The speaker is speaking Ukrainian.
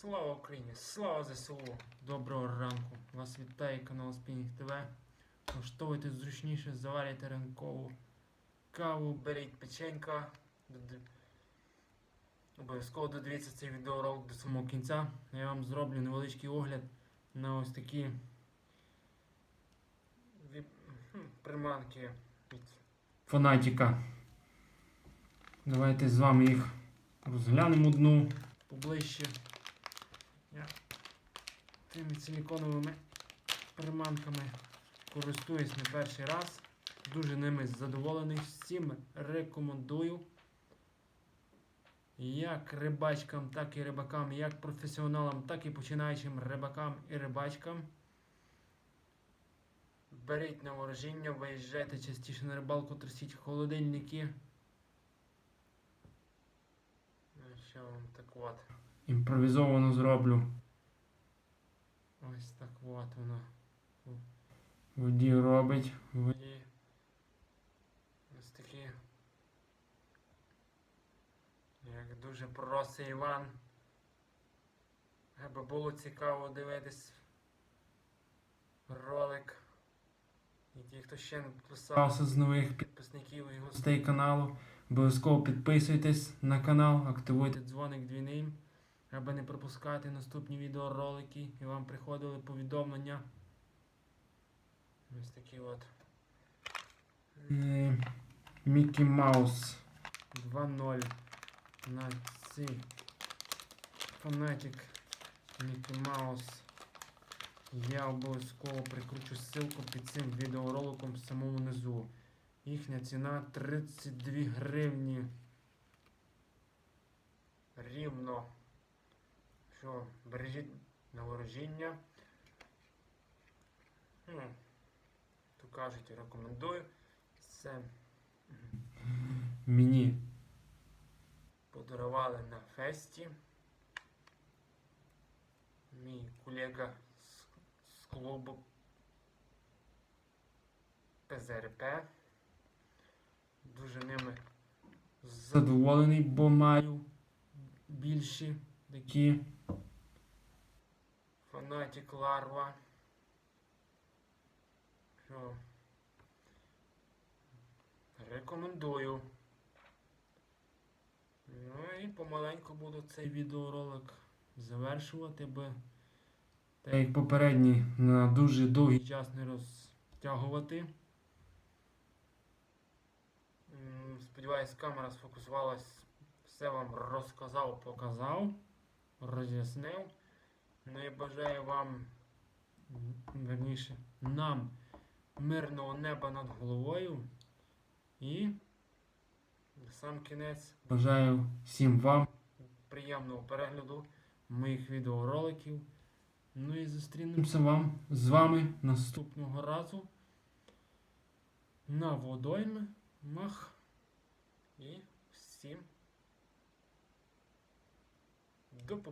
Слава Україні! Слава ЗСУ! Доброго ранку! Вас вітає канал Спінінг ТВ. Влаштовуйте зручніше, заварюйте ранкову каву, беріть печенька. Обов'язково додивіться цей відеоролик до самого кінця. Я вам зроблю невеличкий огляд на ось такі приманки від фанатіка. Давайте з вами їх розглянемо одну поближче. Я цими силіконовими приманками користуюсь не перший раз. Дуже ними задоволений. Всім рекомендую. Як рибачкам, так і рибакам, як професіоналам, так і починаючим рибакам і рибачкам. Беріть на ворожіння, виїжджайте частіше на рибалку, трусіть холодильники. Ну, Що вам так от. Імпровізовано зроблю. Ось так от воно. в Воді робить. в Воді. Ось такі. Як дуже просить Іван. Аби було цікаво дивитись ролик. І ті, хто ще не підписався з нових підписників і гостей каналу, обов'язково підписуйтесь на канал, активуйте дзвоник двійним, аби не пропускати наступні відеоролики і вам приходили повідомлення. Ось такі от. Е, Мікі Маус 2.0 на ці фанатик Мікі Маус. Я обов'язково прикручу ссылку під цим відеороликом в самому низу. Їхня ціна 32 гривні. Рівно. Що, бережіть на ворожіння. Ну, то кажуть, рекомендую. Це мені подарували на фесті. Мій колега з, з клубу ПЗРП. Дуже ними задоволений, бо маю більші такі фанатик ларва. Що рекомендую. Ну і помаленьку буду цей відеоролик завершувати, бо так як попередній на дуже довгий час не розтягувати. Сподіваюсь, камера сфокусувалась, все вам розказав, показав, роз'яснив. Ну і бажаю вам, верніше, нам мирного неба над головою. І на сам кінець бажаю всім вам приємного перегляду моїх відеороликів. Ну і зустрінемося вам з вами наступного разу на водоймах. І всім до побачення.